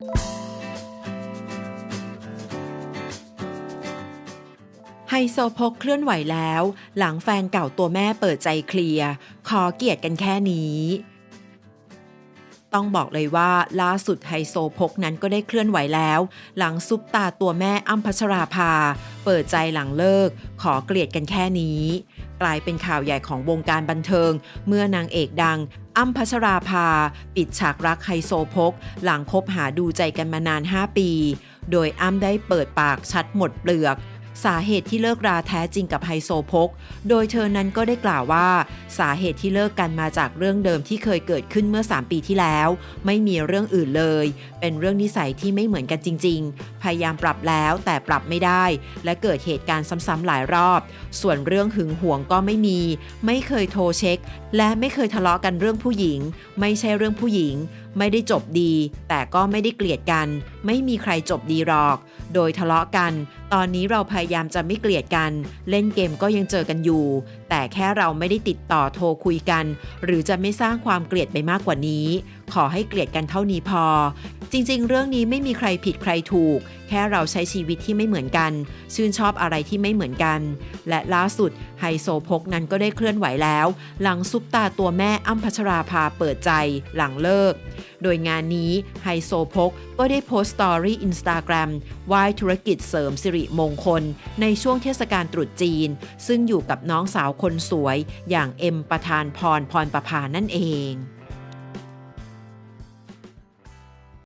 ไฮโซพกเคลื่อนไหวแล้ว หลังแฟนเก่าตัวแม่เปิดใจเคลียร์ขอเกียรติกันแค่นี้ ต้องบอกเลยว่าล่าสุดไฮโซพกนั้นก็ได้เคลื่อนไหวแล้ว หลังซุปตาตัวแม่อ้ำพัชราภา เปิดใจหลังเลิก ขอเกลียดกันแค่นี้ กลายเป็นข่าวใหญ่ของวงการบันเทิง เมื่อนางเอกดังอ้ำพัชราภา ปิดฉากรักไฮโซพก หลังคบหาดูใจกันมานาน 5 ปี โดยอ้ำได้เปิดปากชัดหมดเปลือก สาเหตุที่เลิกราแท้จริงกับไฮโซโพก โดยเธอนั้นก็ได้กล่าวว่า สาเหตุที่เลิกกันมาจากเรื่องเดิมที่เคยเกิดขึ้นเมื่อ 3 ปีที่แล้ว ไม่มีเรื่องอื่นเลย เป็นเรื่องนิสัยที่ไม่เหมือนกันจริง ๆ พยายามปรับแล้วแต่ปรับไม่ได้ และเกิดเหตุการณ์ซ้ำๆหลายรอบ ส่วนเรื่องหึงหวงก็ไม่มี ไม่เคยโทรเช็ค และไม่เคยทะเลาะกันเรื่องผู้หญิง ไม่ใช่เรื่องผู้หญิงไม่ได้จบดี แต่ก็ไม่ได้เกลียดกัน ไม่มีใครจบดีหรอก โดยทะเลาะกัน ตอนนี้เราพยายามจะไม่เกลียดกัน เล่นเกมก็ยังเจอกันอยู่ แต่แค่เราไม่ได้ติดต่อโทรคุยกัน หรือจะไม่สร้างความเกลียดไปมากกว่านี้ ขอให้เกลียดกันเท่านี้พอ จริง ๆ เรื่องนี้ไม่มีใครผิดใครถูก แค่เราใช้ชีวิตที่ไม่เหมือนกัน ชื่นชอบอะไรที่ไม่เหมือนกัน และล่าสุดไฮโซพกนั้นก็ได้เคลื่อนไหวแล้ว หลังซุปตาตัวแม่อ้ำพัชราภาเปิดใจหลังเลิก โดยงานนี้ไฮโซพกก็ได้โพสต์สตอรี่อินสตาแกรมไหว้ธุรกิจเสริมสิริมงคล ในช่วงเทศกาลตรุษจีน ซึ่งอยู่กับน้องสาวคนสวย อย่างเอ็มประธานพรพรประภานั่นเอง